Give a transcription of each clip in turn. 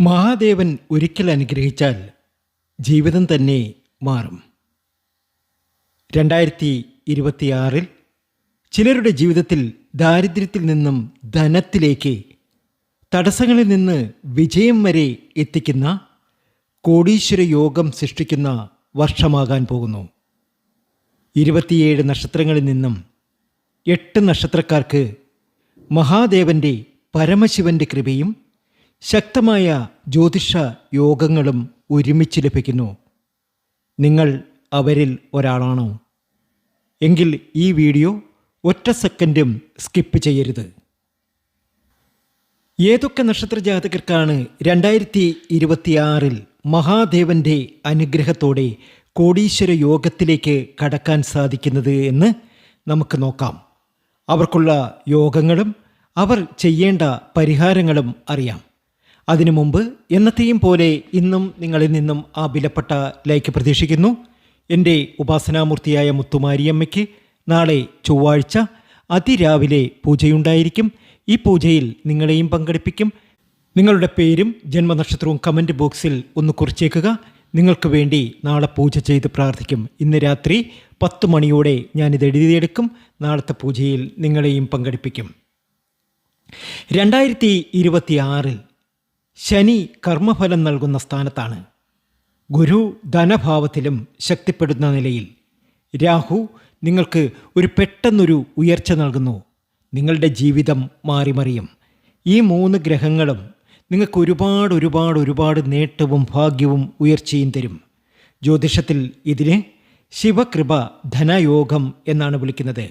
മഹാദേവൻ ഒരിക്കൽ അനുഗ്രഹിച്ചാൽ ജീവിതം തന്നെ മാറും. രണ്ടായിരത്തി ഇരുപത്തിയാറിൽ ചിലരുടെ ജീവിതത്തിൽ ദാരിദ്ര്യത്തിൽ നിന്നും ധനത്തിലേക്ക് തടസ്സങ്ങളിൽ നിന്ന് വിജയം വരെ എത്തിക്കുന്ന കോടീശ്വര യോഗം സൃഷ്ടിക്കുന്ന വർഷമാകാൻ പോകുന്നു. ഇരുപത്തിയേഴ് നക്ഷത്രങ്ങളിൽ നിന്നും എട്ട് നക്ഷത്രക്കാർക്ക് മഹാദേവന്റെ പരമശിവന്റെ കൃപയും ശക്തമായ ജ്യോതിഷ യോഗങ്ങളും ഒരുമിച്ച് ലഭിക്കുന്നു. നിങ്ങൾ അവരിൽ ഒരാളാണോ? എങ്കിൽ ഈ വീഡിയോ ഒറ്റ സെക്കൻഡും സ്കിപ്പ് ചെയ്യരുത്. ഏതൊക്കെ നക്ഷത്ര ജാതകർക്കാണ് രണ്ടായിരത്തി ഇരുപത്തിയാറിൽ മഹാദേവന്റെ അനുഗ്രഹത്തോടെ കോടീശ്വര യോഗത്തിലേക്ക് കടക്കാൻ സാധിക്കുന്നത് എന്ന് നമുക്ക് നോക്കാം. അവർക്കുള്ള യോഗങ്ങളും അവർ ചെയ്യേണ്ട പരിഹാരങ്ങളും അറിയാം. അതിനു മുമ്പ് എന്നത്തെയും പോലെ ഇന്നും നിങ്ങളിൽ നിന്നും ആ വിലപ്പെട്ട ലൈക്ക് പ്രതീക്ഷിക്കുന്നു. എന്റെ ഉപാസനാമൂർത്തിയായ മുത്തുമാരിയമ്മയ്ക്ക് നാളെ ചൊവ്വാഴ്ച അതിരാവിലെ പൂജയുണ്ടായിരിക്കും. ഈ പൂജയിൽ നിങ്ങളെയും പങ്കെടുപ്പിക്കും. നിങ്ങളുടെ പേരും ജന്മനക്ഷത്രവും കമന്റ് ബോക്സിൽ ഒന്ന് കുറിച്ചേക്കുക. നിങ്ങൾക്ക് വേണ്ടി നാളെ പൂജ ചെയ്ത് പ്രാർത്ഥിക്കും. ഇന്ന് രാത്രി പത്ത് മണിയോടെ ഞാനിത് എഴുതിയെടുക്കും. നാളത്തെ പൂജയിൽ നിങ്ങളെയും പങ്കെടുപ്പിക്കും. രണ്ടായിരത്തി ഇരുപത്തി ആറിൽ ശനി കർമ്മഫലം നൽകുന്ന സ്ഥാനത്താണ്. ഗുരു ധനഭാവത്തിലും ശക്തിപ്പെടുന്ന നിലയിൽ. രാഹു നിങ്ങൾക്ക് ഒരു പെട്ടെന്നൊരു ഉയർച്ച നൽകുന്നു. നിങ്ങളുടെ ജീവിതം മാറിമറിയും. ഈ മൂന്ന് ഗ്രഹങ്ങളും നിങ്ങൾക്ക് ഒരുപാട് ഒരുപാട് ഒരുപാട് നേട്ടവും ഭാഗ്യവും ഉയർച്ചയും തരും. ജ്യോതിഷത്തിൽ ഇതിനെ ശിവകൃപ ധനയോഗം എന്നാണ് വിളിക്കുന്നത്.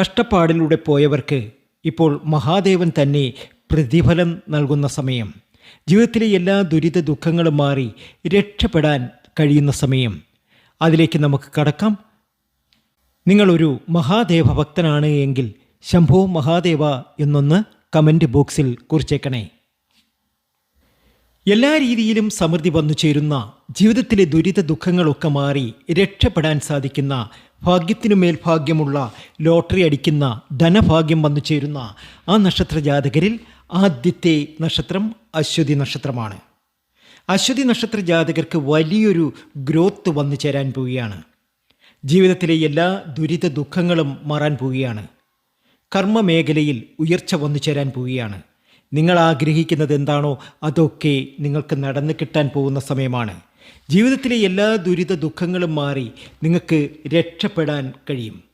കഷ്ടപ്പാടിലൂടെ പോയവർക്ക് ഇപ്പോൾ മഹാദേവൻ തന്നെ പ്രതിഫലം നൽകുന്ന സമയം. ജീവിതത്തിലെ എല്ലാ ദുരിത ദുഃഖങ്ങളും മാറി രക്ഷപ്പെടാൻ കഴിയുന്ന സമയം. അതിലേക്ക് നമുക്ക് കടക്കാം. നിങ്ങളൊരു മഹാദേവ ഭക്തനാണ് എങ്കിൽ ശംഭോ മഹാദേവ എന്നൊന്ന് കമന്റ് ബോക്സിൽ കുറിച്ചേക്കണേ. എല്ലാ രീതിയിലും സമൃദ്ധി വന്നു ചേരുന്ന ജീവിതത്തിലെ ദുരിത ദുഃഖങ്ങളൊക്കെ മാറി രക്ഷപ്പെടാൻ സാധിക്കുന്ന ഭാഗ്യത്തിനുമേൽ ഭാഗ്യമുള്ള ലോട്ടറി അടിക്കുന്ന ധനഭാഗ്യം വന്നു ചേരുന്ന ആ നക്ഷത്ര ജാതകരിൽ ആദ്യത്തെ നക്ഷത്രം അശ്വതി നക്ഷത്രമാണ്. അശ്വതി നക്ഷത്ര ജാതകർക്ക് വലിയൊരു ഗ്രോത്ത് വന്നു ചേരാൻ പോവുകയാണ്. ജീവിതത്തിലെ എല്ലാ ദുരിത ദുഃഖങ്ങളും മാറാൻ പോവുകയാണ്. കർമ്മ മേഖലയിൽ ഉയർച്ച വന്നു ചേരാൻ പോവുകയാണ്. നിങ്ങൾ ആഗ്രഹിക്കുന്നത് എന്താണോ അതൊക്കെ നിങ്ങൾക്ക് നടന്നു കിട്ടാൻ പോകുന്ന സമയമാണ്. ജീവിതത്തിലെ എല്ലാ ദുരിത ദുഃഖങ്ങളും മാറി നിങ്ങൾക്ക് രക്ഷപ്പെടാൻ കഴിയും.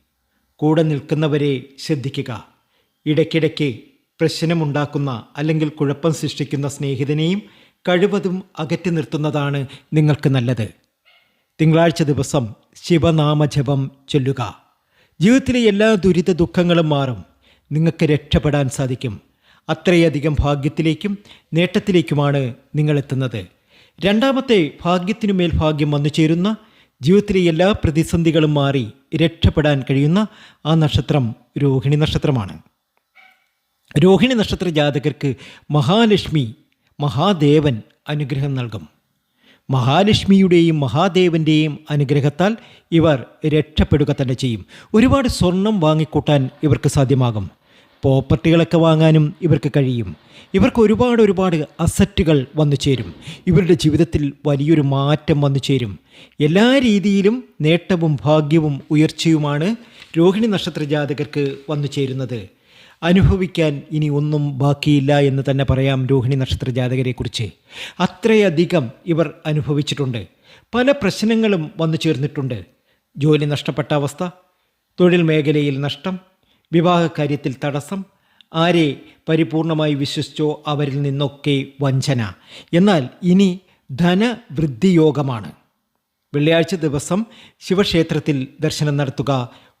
കൂടെ നിൽക്കുന്നവരെ ശ്രദ്ധിക്കുക. ഇടയ്ക്കിടയ്ക്ക് പ്രശ്നമുണ്ടാക്കുന്ന അല്ലെങ്കിൽ കുഴപ്പം സൃഷ്ടിക്കുന്ന സ്നേഹിതനെയും കഴിവതും അകറ്റി നിർത്തുന്നതാണ് നിങ്ങൾക്ക് നല്ലത്. തിങ്കളാഴ്ച ദിവസം ശിവനാമജപം ചൊല്ലുക. ജീവിതത്തിലെ എല്ലാ ദുരിത ദുഃഖങ്ങളും മാറും. നിങ്ങൾക്ക് രക്ഷപ്പെടാൻ സാധിക്കും. അത്രയധികം ഭാഗ്യത്തിലേക്കും നേട്ടത്തിലേക്കുമാണ് നിങ്ങളെത്തുന്നത് രണ്ടാമത്തെ ഭാഗ്യത്തിനുമേൽ ഭാഗ്യം വന്നു ചേരുന്ന ജീവിതത്തിലെ എല്ലാ പ്രതിസന്ധികളും മാറി രക്ഷപ്പെടാൻ കഴിയുന്ന ആ നക്ഷത്രം രോഹിണി നക്ഷത്രമാണ്. രോഹിണി നക്ഷത്ര ജാതകർക്ക് മഹാലക്ഷ്മി മഹാദേവൻ അനുഗ്രഹം നൽകും. മഹാലക്ഷ്മിയുടെയും മഹാദേവന്റെയും അനുഗ്രഹത്താൽ ഇവർ രക്ഷപ്പെടുക തന്നെ ചെയ്യും. ഒരുപാട് സ്വർണം വാങ്ങിക്കൂട്ടാൻ ഇവർക്ക് സാധ്യമാകും. പ്രോപ്പർട്ടികളൊക്കെ വാങ്ങാനും ഇവർക്ക് കഴിയും. ഇവർക്ക് ഒരുപാട് ഒരുപാട് അസറ്റുകൾ വന്നു ചേരും. ഇവരുടെ ജീവിതത്തിൽ വലിയൊരു മാറ്റം വന്നു ചേരും. എല്ലാ രീതിയിലും നേട്ടവും ഭാഗ്യവും ഉയർച്ചയുമാണ് രോഹിണി നക്ഷത്ര ജാതകർക്ക് വന്നു ചേരുന്നത്. അനുഭവിക്കാൻ ഇനി ഒന്നും ബാക്കിയില്ല എന്ന് തന്നെ പറയാം രോഹിണി നക്ഷത്ര ജാതകരെക്കുറിച്ച്. അത്രയധികം ഇവർ അനുഭവിച്ചിട്ടുണ്ട്. പല പ്രശ്നങ്ങളും വന്നു ചേർന്നിട്ടുണ്ട്. ജോലി നഷ്ടപ്പെട്ട അവസ്ഥ തൊഴിൽ മേഖലയിൽ നഷ്ടം വിവാഹകാര്യത്തിൽ തടസ്സം ആരെ പരിപൂർണമായി വിശ്വസിച്ചോ അവരിൽ നിന്നൊക്കെ വഞ്ചന. എന്നാൽ ഇനി ധനവൃദ്ധിയോഗമാണ്. വെള്ളിയാഴ്ച ദിവസം ശിവക്ഷേത്രത്തിൽ ദർശനം നടത്തുക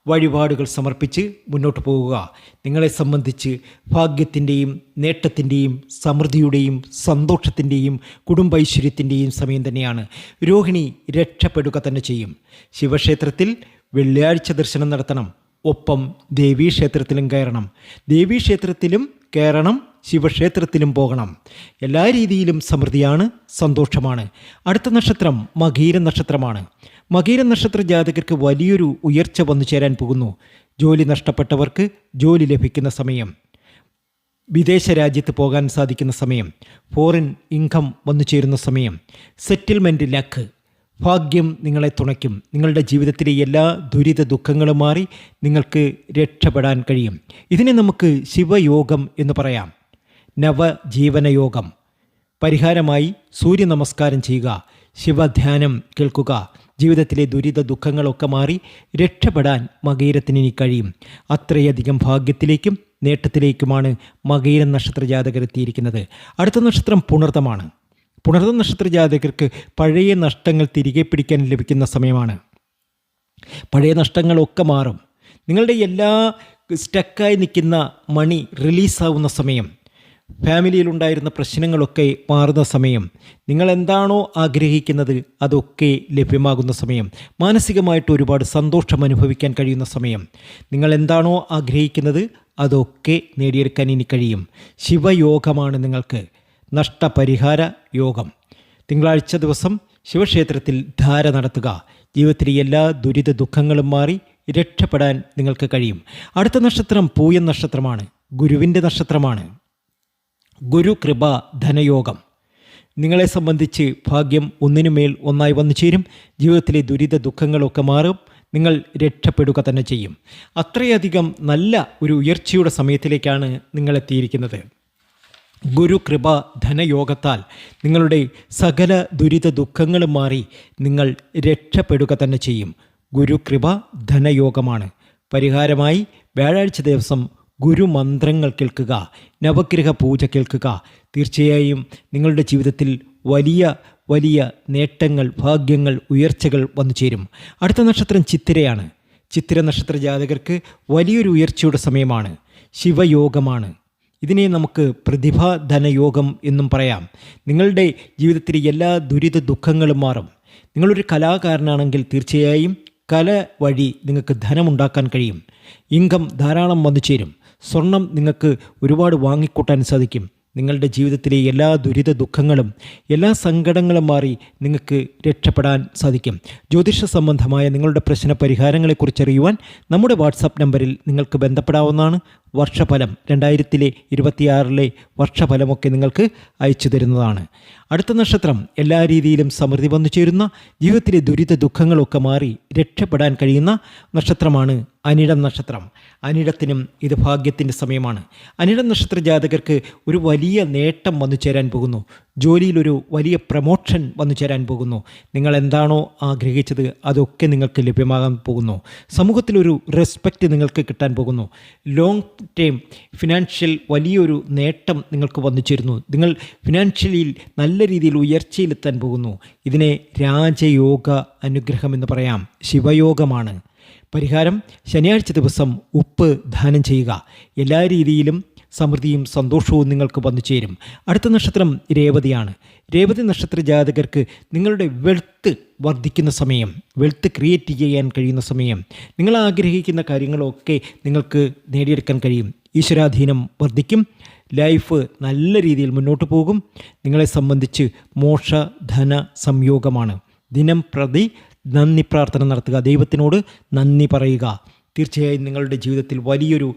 വഴിപാടുകൾ സമർപ്പിച്ച് മുന്നോട്ട് പോവുക നിങ്ങളെ സംബന്ധിച്ച് ഭാഗ്യത്തിന്റെയും നേട്ടത്തിന്റെയും സമൃദ്ധിയുടെയും സന്തോഷത്തിന്റെയും കുടുംബൈശ്വര്യത്തിന്റെയും സമയം തന്നെയാണ്. രോഹിണി രക്ഷപ്പെടുക തന്നെ ചെയ്യും. ശിവക്ഷേത്രത്തിൽ വെള്ളിയാഴ്ച ദർശനം നടത്തണം. ഒപ്പം ദേവീക്ഷേത്രത്തിലും കയറണം. ദേവീക്ഷേത്രത്തിലും കയറണം. ശിവക്ഷേത്രത്തിലും പോകണം. എല്ലാ രീതിയിലും സമൃദ്ധിയാണ് സന്തോഷമാണ്. അടുത്ത നക്ഷത്രം മകീര നക്ഷത്രമാണ്. മകീര നക്ഷത്ര ജാതകർക്ക് വലിയൊരു ഉയർച്ച വന്നു ചേരാൻ പോകുന്നു. ജോലി നഷ്ടപ്പെട്ടവർക്ക് ജോലി ലഭിക്കുന്ന സമയം. വിദേശ രാജ്യത്ത് പോകാൻ സാധിക്കുന്ന സമയം. ഫോറിൻ ഇൻകം വന്നു ചേരുന്ന സമയം. സെറ്റിൽമെന്റ് ലക്ക് ഭാഗ്യം നിങ്ങളെ തുണയ്ക്കും. നിങ്ങളുടെ ജീവിതത്തിലെ എല്ലാ ദുരിത ദുഃഖങ്ങളും മാറി നിങ്ങൾക്ക് രക്ഷപ്പെടാൻ കഴിയും. ഇതിനെ നമുക്ക് ശിവയോഗം എന്ന് പറയാം. നവജീവനയോഗം. പരിഹാരമായി സൂര്യ നമസ്കാരം ചെയ്യുക. ശിവധ്യാനം കേൾക്കുക. ജീവിതത്തിലെ ദുരിത ദുഃഖങ്ങളൊക്കെ മാറി രക്ഷപ്പെടാൻ മകയിരത്തിന് ഇനി കഴിയും. അത്രയധികം ഭാഗ്യത്തിലേക്കും നേട്ടത്തിലേക്കുമാണ് മകയിരം നക്ഷത്ര ജാതകർ എത്തിയിരിക്കുന്നത്. അടുത്ത നക്ഷത്രം പുണർത്തമാണ് പുണർത്ത നക്ഷത്ര ജാതകർക്ക് പഴയ നഷ്ടങ്ങൾ തിരികെ പിടിക്കാൻ ലഭിക്കുന്ന സമയമാണ്. പഴയ നഷ്ടങ്ങളൊക്കെ മാറും. നിങ്ങളുടെ എല്ലാ സ്റ്റക്കായി നിൽക്കുന്ന മണി റിലീസാവുന്ന സമയം. ഫാമിലിയിലുണ്ടായിരുന്ന പ്രശ്നങ്ങളൊക്കെ മാറുന്ന സമയം. നിങ്ങൾ എന്താണോ ആഗ്രഹിക്കുന്നത് അതൊക്കെ ലഭ്യമാകുന്ന സമയം. മാനസികമായിട്ട് ഒരുപാട് സന്തോഷം അനുഭവിക്കാൻ കഴിയുന്ന സമയം. നിങ്ങൾ എന്താണോ ആഗ്രഹിക്കുന്നത് അതൊക്കെ നേടിയെടുക്കാൻ ഇനി കഴിയും. ശിവയോഗമാണ് നിങ്ങൾക്ക് നഷ്ടപരിഹാര യോഗം. തിങ്കളാഴ്ച ദിവസം ശിവക്ഷേത്രത്തിൽ ധാര നടത്തുക. ജീവിതത്തിലെ എല്ലാ ദുരിത ദുഃഖങ്ങളും മാറി രക്ഷപ്പെടാൻ നിങ്ങൾക്ക് കഴിയും. അടുത്ത നക്ഷത്രം പൂയൻ നക്ഷത്രമാണ്. ഗുരുവിന്റെ നക്ഷത്രമാണ്. ഗുരു കൃപ ധനയോഗം. നിങ്ങളെ സംബന്ധിച്ച് ഭാഗ്യം ഒന്നിനുമേൽ ഒന്നായി വന്നു ചേരും. ജീവിതത്തിലെ ദുരിത ദുഃഖങ്ങളൊക്കെ മാറും. നിങ്ങൾ രക്ഷപ്പെടുക തന്നെ ചെയ്യും. അത്രയധികം നല്ല ഒരു ഉയർച്ചയുടെ സമയത്തിലേക്കാണ് നിങ്ങളെത്തിയിരിക്കുന്നത് ഗുരു കൃപ ധനയോഗത്താൽ നിങ്ങളുടെ സകല ദുരിത ദുഃഖങ്ങളും മാറി നിങ്ങൾ രക്ഷപ്പെടുക തന്നെ ചെയ്യും. ഗുരു കൃപ ധനയോഗമാണ്. പരിഹാരമായി വ്യാഴാഴ്ച ദിവസം ഗുരുമന്ത്രങ്ങൾ കേൾക്കുക നവഗ്രഹ പൂജ കേൾക്കുക. തീർച്ചയായും നിങ്ങളുടെ ജീവിതത്തിൽ വലിയ വലിയ നേട്ടങ്ങൾ ഭാഗ്യങ്ങൾ ഉയർച്ചകൾ വന്നു ചേരും. അടുത്ത നക്ഷത്രം ചിത്തിരയാണ്. ചിത്തിര നക്ഷത്ര ജാതകർക്ക് വലിയൊരു ഉയർച്ചയുടെ സമയമാണ്. ശിവയോഗമാണ്. ഇതിനെ നമുക്ക് പ്രതിഭാധനയോഗം എന്നും പറയാം. നിങ്ങളുടെ ജീവിതത്തിലെ എല്ലാ ദുരിത ദുഃഖങ്ങളും മാറും. നിങ്ങളൊരു കലാകാരനാണെങ്കിൽ തീർച്ചയായും കല വഴി നിങ്ങൾക്ക് ധനമുണ്ടാക്കാൻ കഴിയും. ഇൻകം ധാരാളം വന്നു ചേരും. സ്വർണം നിങ്ങൾക്ക് ഒരുപാട് വാങ്ങിക്കൂട്ടാൻ സാധിക്കും. നിങ്ങളുടെ ജീവിതത്തിലെ എല്ലാ ദുരിത ദുഃഖങ്ങളും എല്ലാ സങ്കടങ്ങളും മാറി നിങ്ങൾക്ക് രക്ഷപ്പെടാൻ സാധിക്കും. ജ്യോതിഷ സംബന്ധമായ നിങ്ങളുടെ പ്രശ്ന പരിഹാരങ്ങളെക്കുറിച്ച് അറിയുവാൻ നമ്മുടെ വാട്സാപ്പ് നമ്പറിൽ നിങ്ങൾക്ക് ബന്ധപ്പെടാവുന്നതാണ്. വർഷഫലം രണ്ടായിരത്തിലെ ഇരുപത്തിയാറിലെ വർഷഫലമൊക്കെ നിങ്ങൾക്ക് അയച്ചു തരുന്നതാണ്. അടുത്ത നക്ഷത്രം എല്ലാ രീതിയിലും സമൃദ്ധി വന്നു ചേരുന്ന ജീവിതത്തിലെ ദുരിത ദുഃഖങ്ങളൊക്കെ മാറി രക്ഷപ്പെടാൻ കഴിയുന്ന നക്ഷത്രമാണ് അനിടം നക്ഷത്രം. അനിടത്തിനും ഇത് ഭാഗ്യത്തിന്റെ സമയമാണ്. അനിടം നക്ഷത്ര ജാതകർക്ക് ഒരു വലിയ നേട്ടം വന്നു ചേരാൻ പോകുന്നു. ജോലിയിലൊരു വലിയ പ്രമോഷൻ വന്നു ചേരാൻ പോകുന്നു. നിങ്ങൾ എന്താണോ ആഗ്രഹിച്ചത് അതൊക്കെ നിങ്ങൾക്ക് ലഭ്യമാകാൻ പോകുന്നു. സമൂഹത്തിലൊരു റെസ്പെക്റ്റ് നിങ്ങൾക്ക് കിട്ടാൻ പോകുന്നു. ലോങ് ടേം ഫിനാൻഷ്യൽ വലിയൊരു നേട്ടം നിങ്ങൾക്ക് വന്നു ചേരുന്നു. നിങ്ങൾ ഫിനാൻഷ്യലിയിൽ നല്ല രീതിയിൽ ഉയർച്ചയിലെത്താൻ പോകുന്നു. ഇതിനെ രാജയോഗ അനുഗ്രഹം എന്ന് പറയാം. ശിവയോഗമാണ്. പരിഹാരം ശനിയാഴ്ച ദിവസം ഉപ്പ് ദാനം ചെയ്യുക. എല്ലാ രീതിയിലും സമൃദ്ധിയും സന്തോഷവും നിങ്ങൾക്ക് വന്നു ചേരും. അടുത്ത നക്ഷത്രം രേവതിയാണ്. രേവതി നക്ഷത്ര ജാതകർക്ക് നിങ്ങളുടെ വെൽത്ത് വർദ്ധിക്കുന്ന സമയം വെൽത്ത് ക്രിയേറ്റ് ചെയ്യാൻ കഴിയുന്ന സമയം നിങ്ങൾ ആഗ്രഹിക്കുന്ന കാര്യങ്ങളൊക്കെ നിങ്ങൾക്ക് നേടിയെടുക്കാൻ കഴിയും. ഈശ്വരാധീനം വർദ്ധിക്കും. ലൈഫ് നല്ല രീതിയിൽ മുന്നോട്ട് പോകും. നിങ്ങളെ സംബന്ധിച്ച് മോക്ഷ ധന സംയോഗമാണ്. ദിനം പ്രതി നന്ദി പ്രാർത്ഥന നടത്തുക. ദൈവത്തിനോട് നന്ദി പറയുക. തീർച്ചയായും നിങ്ങളുടെ ജീവിതത്തിൽ വലിയൊരു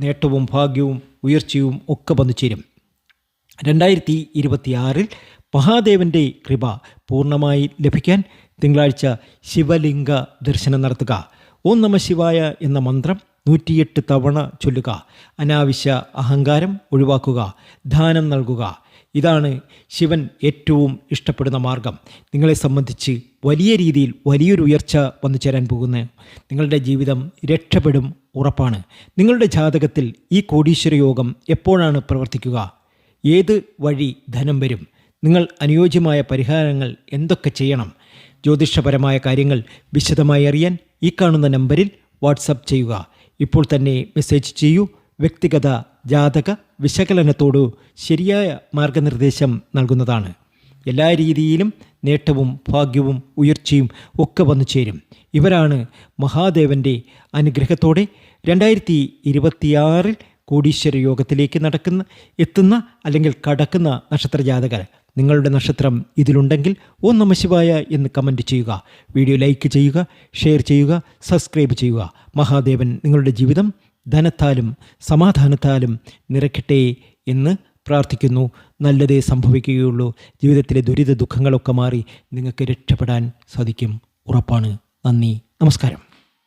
നേട്ടവും ഭാഗ്യവും ഉയർച്ചയും ഒക്കെ വന്നു ചേരും. രണ്ടായിരത്തി ഇരുപത്തിയാറിൽ മഹാദേവന്റെ കൃപ പൂർണമായി ലഭിക്കാൻ തിങ്കളാഴ്ച ശിവലിംഗ ദർശനം നടത്തുക. ഓം നമ ശിവായ എന്ന മന്ത്രം നൂറ്റിയെട്ട് തവണ ചൊല്ലുക. അനാവശ്യ അഹങ്കാരം ഒഴിവാക്കുക. ദാനം നൽകുക. ഇതാണ് ശിവൻ ഏറ്റവും ഇഷ്ടപ്പെടുന്ന മാർഗം. നിങ്ങളെ സംബന്ധിച്ച് വലിയ രീതിയിൽ വലിയൊരു ഉയർച്ച വന്നു ചേരാൻ പോകുന്ന നിങ്ങളുടെ ജീവിതം രക്ഷപ്പെടും ഉറപ്പാണ്. നിങ്ങളുടെ ജാതകത്തിൽ ഈ കോടീശ്വര യോഗം എപ്പോഴാണ് പ്രവർത്തിക്കുക? ഏത് വഴി ധനം വരും? നിങ്ങൾ അനുയോജ്യമായ പരിഹാരങ്ങൾ എന്തൊക്കെ ചെയ്യണം? ജ്യോതിഷപരമായ കാര്യങ്ങൾ വിശദമായി അറിയാൻ ഈ കാണുന്ന നമ്പറിൽ വാട്സപ്പ് ചെയ്യുക. ഇപ്പോൾ തന്നെ മെസ്സേജ് ചെയ്യൂ. വ്യക്തിഗത ജാതക വിശകലനത്തോട് ശരിയായ മാർഗനിർദ്ദേശം നൽകുന്നതാണ്. എല്ലാ രീതിയിലും നേട്ടവും ഭാഗ്യവും ഉയർച്ചയും ഒക്കെ വന്നു ചേരും. ഇവരാണ് മഹാദേവന്റെ അനുഗ്രഹത്തോടെ രണ്ടായിരത്തി ഇരുപത്തിയാറിൽ കോടീശ്വര യോഗത്തിലേക്ക് നടക്കുന്ന എത്തുന്ന അല്ലെങ്കിൽ കടക്കുന്ന നക്ഷത്ര ജാതകർ നിങ്ങളുടെ നക്ഷത്രം ഇതിലുണ്ടെങ്കിൽ ഒന്ന് മശിവായ എന്ന് കമന്റ് ചെയ്യുക. വീഡിയോ ലൈക്ക് ചെയ്യുക ഷെയർ ചെയ്യുക സബ്സ്ക്രൈബ് ചെയ്യുക. മഹാദേവൻ നിങ്ങളുടെ ജീവിതം ധനത്താലും സമാധാനത്താലും നിറയ്ക്കട്ടെ എന്ന് പ്രാർത്ഥിക്കുന്നു. നല്ലതേ സംഭവിക്കുകയുള്ളൂ. ജീവിതത്തിലെ ദുരിത ദുഃഖങ്ങളൊക്കെ മാറി നിങ്ങൾക്ക് രക്ഷപ്പെടാൻ സാധിക്കും. ഉറപ്പാണ്. നന്ദി. നമസ്കാരം.